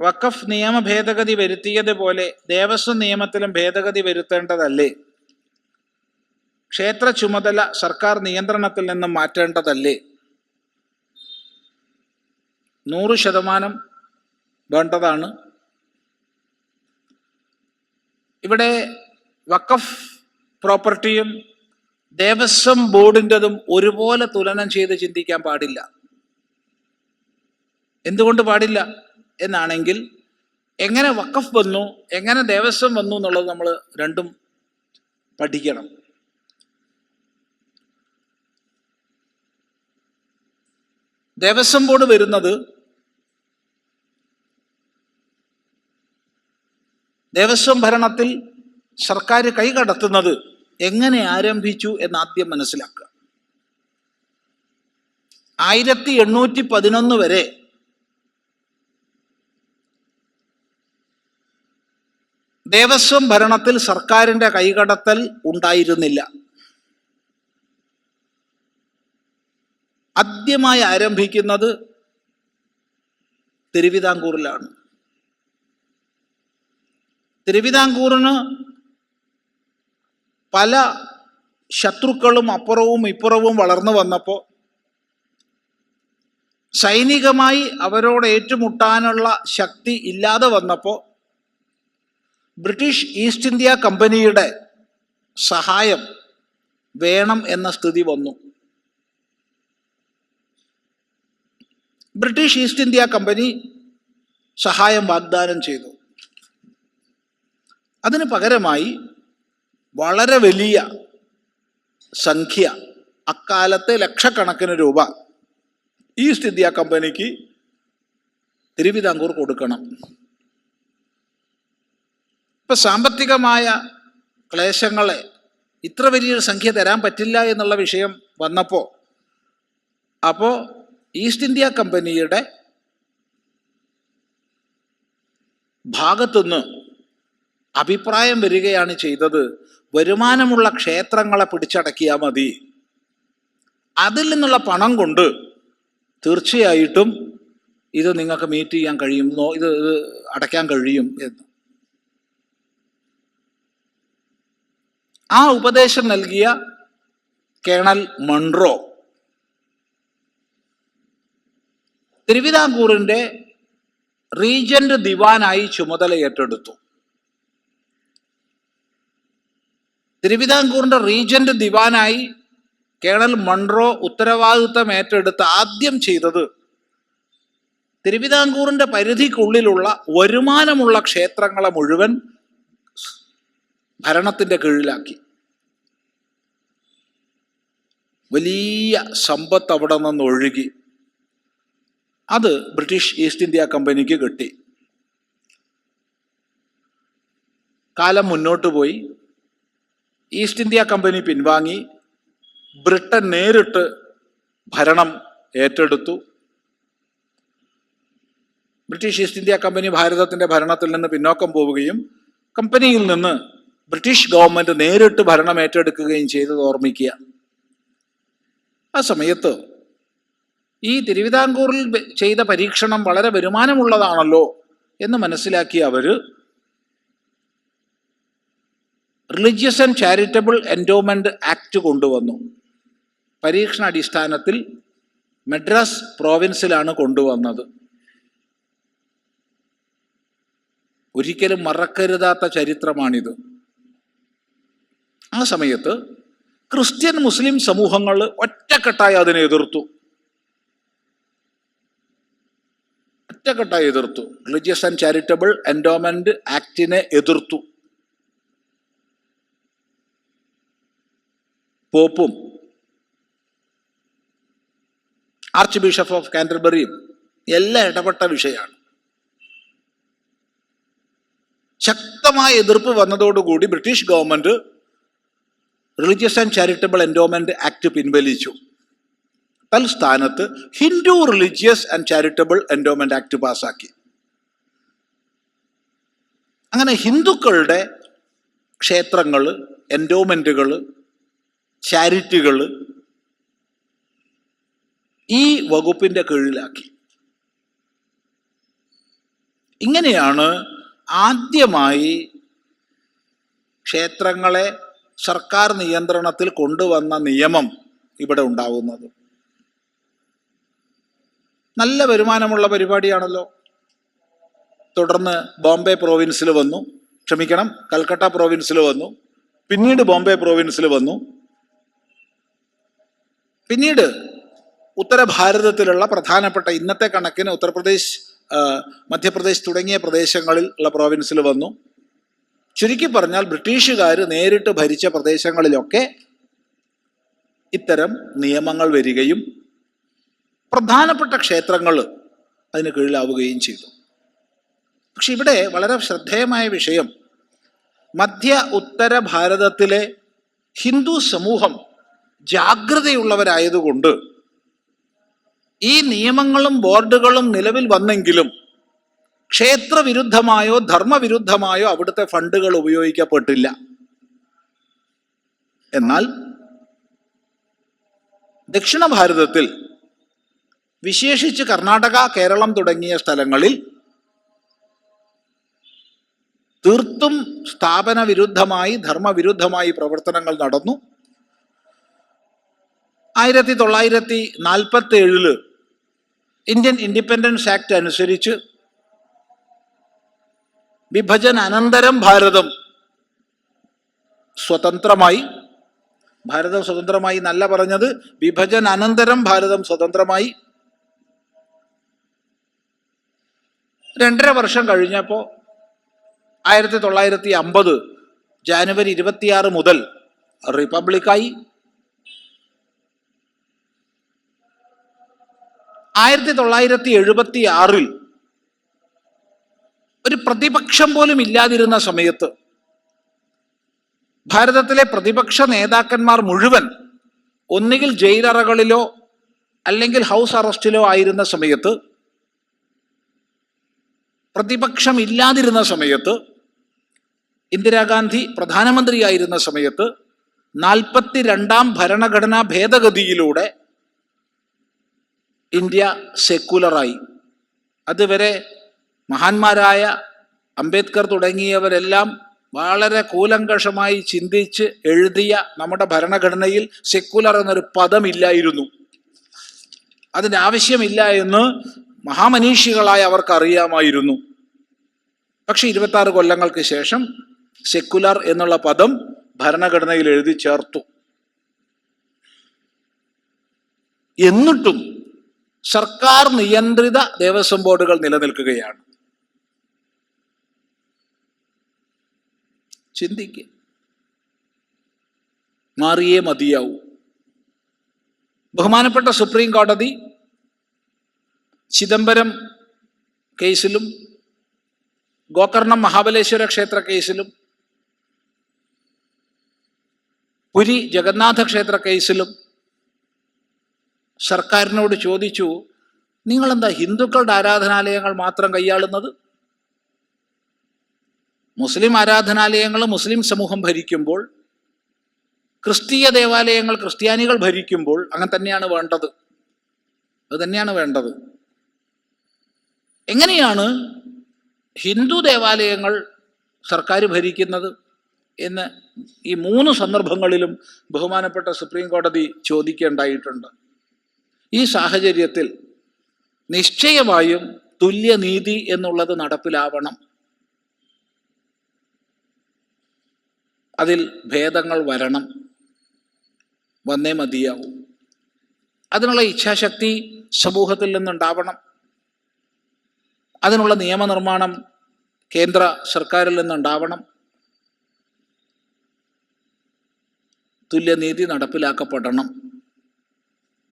വഖഫ് നിയമ ഭേദഗതി വരുത്തിയതുപോലെ ദേവസ്വം നിയമത്തിലും ഭേദഗതി വരുത്തേണ്ടതല്ലേ? ക്ഷേത്ര ചുമതല സർക്കാർ നിയന്ത്രണത്തിൽ നിന്നും മാറ്റേണ്ടതല്ലേ? നൂറ് ശതമാനം വേണ്ടതാണ്. ഇവിടെ വഖഫ് പ്രോപ്പർട്ടിയും ദേവസ്വം ബോർഡിന്റെതും ഒരുപോലെ തുലനം ചെയ്ത് ചിന്തിക്കാൻ പാടില്ല. എന്തുകൊണ്ട് പാടില്ല എന്നാണെങ്കിൽ എങ്ങനെ വക്കഫ് വന്നു എങ്ങനെ ദേവസ്വം വന്നു എന്നുള്ളത് നമ്മൾ രണ്ടും പഠിക്കണം. ദേവസ്വം ബോർഡ് വരുന്നത് ദേവസ്വം ഭരണത്തിൽ സർക്കാർ കൈകടത്തുന്നത് എങ്ങനെ ആരംഭിച്ചു എന്ന് ആദ്യം മനസ്സിലാക്കുക. ആയിരത്തി എണ്ണൂറ്റി പതിനൊന്ന് വരെ ദേവസ്വം ഭരണത്തിൽ സർക്കാരിന്റെ കൈകടത്തൽ ഉണ്ടായിരുന്നില്ല. ആദ്യമായി ആരംഭിക്കുന്നത് തിരുവിതാംകൂറിലാണ്. തിരുവിതാംകൂറിന് പല ശത്രുക്കളും അപ്പുറവും ഇപ്പുറവും വളർന്നു വന്നപ്പോൾ സൈനികമായി അവരോട് ഏറ്റുമുട്ടാനുള്ള ശക്തി ഇല്ലാതെ വന്നപ്പോൾ ബ്രിട്ടീഷ് ഈസ്റ്റ് ഇന്ത്യ കമ്പനിയുടെ സഹായം വേണം എന്ന സ്ഥിതി വന്നു. ബ്രിട്ടീഷ് ഈസ്റ്റ് ഇന്ത്യ കമ്പനി സഹായം വാഗ്ദാനം ചെയ്തു. അതിന് പകരമായി വളരെ വലിയ സംഖ്യ അക്കാലത്തെ ലക്ഷക്കണക്കിന് രൂപ ഈസ്റ്റ് ഇന്ത്യ കമ്പനിക്ക് തിരുവിതാംകൂർ കൊടുക്കണം. ഇപ്പൊ സാമ്പത്തികമായ ക്ലേശങ്ങളെ ഇത്ര വലിയൊരു സംഖ്യ തരാൻ പറ്റില്ല എന്നുള്ള വിഷയം വന്നപ്പോൾ അപ്പോൾ ഈസ്റ്റ് ഇന്ത്യ കമ്പനിയുടെ ഭാഗത്തുനിന്ന് അഭിപ്രായം വരികയാണ് ചെയ്തത്. വരുമാനമുള്ള ക്ഷേത്രങ്ങളെ പിടിച്ചടക്കിയാൽ മതി. അതിൽ നിന്നുള്ള പണം കൊണ്ട് തീർച്ചയായിട്ടും ഇത് നിങ്ങൾക്ക് മീറ്റ് ചെയ്യാൻ കഴിയും. ഇത് അടയ്ക്കാൻ കഴിയും എന്ന്. ആ ഉപദേശം നൽകിയ കേണൽ മൺറോ തിരുവിതാംകൂറിന്റെ റീജന്റ് ദിവാനായി ചുമതല ഏറ്റെടുത്തു തിരുവിതാംകൂറിന്റെ റീജന്റ് ദിവാനായി കേണൽ മൺറോ ഉത്തരവാദിത്തം ഏറ്റെടുത്ത് ആദ്യം ചെയ്തത് തിരുവിതാംകൂറിന്റെ പരിധിക്കുള്ളിലുള്ള വരുമാനമുള്ള ക്ഷേത്രങ്ങളെ മുഴുവൻ ഭരണത്തിന്റെ കീഴിലാക്കി. വലിയ സമ്പത്ത് അവിടെ നിന്ന് ഒഴുകി. അത് ബ്രിട്ടീഷ് ഈസ്റ്റ് ഇന്ത്യ കമ്പനിക്ക് കിട്ടി. കാലം മുന്നോട്ട് പോയി. ഈസ്റ്റ് ഇന്ത്യ കമ്പനി പിൻവാങ്ങി. ബ്രിട്ടൻ നേരിട്ട് ഭരണം ഏറ്റെടുത്തു. ബ്രിട്ടീഷ് ഈസ്റ്റ് ഇന്ത്യ കമ്പനി ഭാരതത്തിന്റെ ഭരണത്തിൽ നിന്ന് പിന്നോക്കം പോവുകയും കമ്പനിയിൽ നിന്ന് ബ്രിട്ടീഷ് ഗവൺമെന്റ് നേരിട്ട് ഭരണം ഏറ്റെടുക്കുകയും ചെയ്തത് ഓർമ്മിക്കുക. ആ സമയത്ത് ഈ തിരുവിതാംകൂറിൽ ചെയ്ത പരീക്ഷണം വളരെ വരുമാനമുള്ളതാണല്ലോ എന്ന് മനസ്സിലാക്കി അവർ religious and charitable endowment act കൊണ്ടുവന്നു. പരീക്ഷണ അടിസ്ഥാനത്തിൽ മദ്രാസ് പ്രോവിൻസിലാണ് കൊണ്ടുവന്നത്. ഒരിക്കലും മറക്കരുതാത്ത ചരിത്രമാണിത്. ആ സമയത്ത് ക്രിസ്ത്യൻ മുസ്ലിം സമൂഹങ്ങൾ ഒറ്റക്കെട്ടായി അതിനെ എതിർത്തു. ഒറ്റക്കെട്ടായി എതിർത്തു. റിലീജിയസ് ആൻഡ് ചാരിറ്റബിൾ എൻഡോമെന്റ് ആക്ടിനെ എതിർത്തു. പോപ്പും. ആർച്ച് ബിഷപ്പ് ഓഫ് കാൻഡർബറിയും എല്ലാം ഇടപെട്ട വിഷയമാണ്. ശക്തമായ എതിർപ്പ് വന്നതോടുകൂടി British government religious and charitable endowment act പിൻവലിച്ചു. തൽസ്ഥാനത്ത് Hindu religious and charitable endowment act പാസാക്കി. അങ്ങനെ ഹിന്ദുക്കളുടെ ക്ഷേത്രങ്ങൾ എൻഡോമെന്റുകൾ ചാരിറ്റികൾ ഈ വകുപ്പിന്റെ കീഴിലാക്കി. ഇങ്ങനെയാണ് ആദ്യമായി ക്ഷേത്രങ്ങളെ സർക്കാർ നിയന്ത്രണത്തിൽ കൊണ്ടുവന്ന നിയമം ഇവിടെ ഉണ്ടാവുന്നത്. നല്ല വരുമാനമുള്ള പരിപാടിയാണല്ലോ. തുടർന്ന് ബോംബെ പ്രോവിൻസിൽ വന്നു. ക്ഷമിക്കണം കൽക്കട്ട പ്രോവിൻസിൽ വന്നു. പിന്നീട് ബോംബെ പ്രോവിൻസിൽ വന്നു. പിന്നീട് ഉത്തര ഭാരതത്തിലുള്ള പ്രധാനപ്പെട്ട ഇന്നത്തെ കണക്കിന് ഉത്തർപ്രദേശ് മധ്യപ്രദേശ് തുടങ്ങിയ പ്രദേശങ്ങളിൽ ഉള്ള പ്രോവിൻസിൽ വന്നു. ചുരുക്കി പറഞ്ഞാൽ ബ്രിട്ടീഷുകാർ നേരിട്ട് ഭരിച്ച പ്രദേശങ്ങളിലൊക്കെ ഇത്തരം നിയമങ്ങൾ വരികയും പ്രധാനപ്പെട്ട ക്ഷേത്രങ്ങൾ അതിന് കീഴിലാവുകയും ചെയ്തു. പക്ഷെ ഇവിടെ വളരെ ശ്രദ്ധേയമായ വിഷയം മധ്യ ഉത്തര ഭാരതത്തിലെ ഹിന്ദു സമൂഹം ജാഗ്രതയുള്ളവരായതുകൊണ്ട് ഈ നിയമങ്ങളും ബോർഡുകളും നിലവിൽ വന്നെങ്കിലും ക്ഷേത്രവിരുദ്ധമായോ ധർമ്മവിരുദ്ധമായോ അവിടുത്തെ ഫണ്ടുകൾ ഉപയോഗിക്കപ്പെട്ടില്ല. എന്നാൽ ദക്ഷിണ ഭാരതത്തിൽ വിശേഷിച്ച് കർണാടക കേരളം തുടങ്ങിയ സ്ഥലങ്ങളിൽ തീർത്തും സ്ഥാപന വിരുദ്ധമായി ധർമ്മവിരുദ്ധമായി പ്രവർത്തനങ്ങൾ നടന്നു. ആയിരത്തി തൊള്ളായിരത്തി നാൽപ്പത്തി ഏഴിൽ ഇന്ത്യൻ ഇൻഡിപെൻഡൻസ് ആക്ട് അനുസരിച്ച് വിഭജന അനന്തരം ഭാരതം സ്വതന്ത്രമായി ഭാരതം സ്വതന്ത്രമായി നല്ല പറഞ്ഞത് വിഭജന അനന്തരം ഭാരതം സ്വതന്ത്രമായി. രണ്ടര വർഷം കഴിഞ്ഞപ്പോൾ ആയിരത്തി തൊള്ളായിരത്തി അമ്പത് ജാനുവരി ഇരുപത്തിയാറ് മുതൽ റിപ്പബ്ലിക്കായി ആയിരത്തി തൊള്ളായിരത്തി എഴുപത്തി ആറിൽ ഒരു പ്രതിപക്ഷം പോലും ഇല്ലാതിരുന്ന സമയത്ത് ഭാരതത്തിലെ പ്രതിപക്ഷ നേതാക്കന്മാർ മുഴുവൻ ഒന്നുകിൽ ജയിലറകളിലോ അല്ലെങ്കിൽ ഹൗസ് അറസ്റ്റിലോ ആയിരുന്ന സമയത്ത് പ്രതിപക്ഷം ഇല്ലാതിരുന്ന സമയത്ത് ഇന്ദിരാഗാന്ധി പ്രധാനമന്ത്രിയായിരുന്ന സമയത്ത് നാൽപ്പത്തി രണ്ടാം ഭരണഘടനാ ഭേദഗതിയിലൂടെ ഇന്ത്യ സെക്കുലറായി അതുവരെ മഹാന്മാരായ അംബേദ്കർ തുടങ്ങിയവരെല്ലാം വളരെ കൂലങ്കഷമായി ചിന്തിച്ച് എഴുതിയ നമ്മുടെ ഭരണഘടനയിൽ സെക്കുലർ എന്നൊരു പദമില്ലായിരുന്നു. അതിന്റെ ആവശ്യമില്ല എന്ന് മഹാമനീഷികളായ അവർക്ക് അറിയാമായിരുന്നു പക്ഷെ ഇരുപത്തി ആറ് കൊല്ലങ്ങൾക്ക് ശേഷം സെക്കുലർ എന്നുള്ള പദം ഭരണഘടനയിൽ എഴുതി ചേർത്തു. എന്നിട്ടും സർക്കാർ നിയന്ത്രിത ദേവസ്വം ബോർഡുകൾ നിലനിൽക്കുകയാണ്. ചിന്തിക്കുക മാറിയേ മതിയാവൂ. ബഹുമാനപ്പെട്ട സുപ്രീം കോടതി ചിദംബരം കേസിലും ഗോകർണം മഹാബലേശ്വര ക്ഷേത്ര കേസിലും പുരി ജഗന്നാഥ ക്ഷേത്ര കേസിലും സർക്കാരിനോട് ചോദിച്ചു നിങ്ങളെന്താ ഹിന്ദുക്കളുടെ ആരാധനാലയങ്ങൾ മാത്രം കൈയാളുന്നത്? മുസ്ലിം ആരാധനാലയങ്ങൾ മുസ്ലിം സമൂഹം ഭരിക്കുമ്പോൾ ക്രിസ്തീയ ദേവാലയങ്ങൾ ക്രിസ്ത്യാനികൾ ഭരിക്കുമ്പോൾ അങ്ങനെ തന്നെയാണ് വേണ്ടത്. അത് തന്നെയാണ് വേണ്ടത്. എങ്ങനെയാണ് ഹിന്ദു ദേവാലയങ്ങൾ സർക്കാർ ഭരിക്കുന്നത് എന്ന് ഈ മൂന്ന് സന്ദർഭങ്ങളിലും ബഹുമാനപ്പെട്ട സുപ്രീം കോടതി ചോദിക്കേണ്ടായിട്ടുണ്ട്. ഈ സാഹചര്യത്തിൽ നിശ്ചയമായും തുല്യനീതി എന്നുള്ളത് നടപ്പിലാവണം. അതിൽ ഭേദങ്ങൾ വരണം. വന്നേ മതിയാവും. അതിനുള്ള ഇച്ഛാശക്തി സമൂഹത്തിൽ നിന്നുണ്ടാവണം. അതിനുള്ള നിയമനിർമ്മാണം കേന്ദ്ര സർക്കാരിൽ നിന്നുണ്ടാവണം. തുല്യനീതി നടപ്പിലാക്കപ്പെടണം.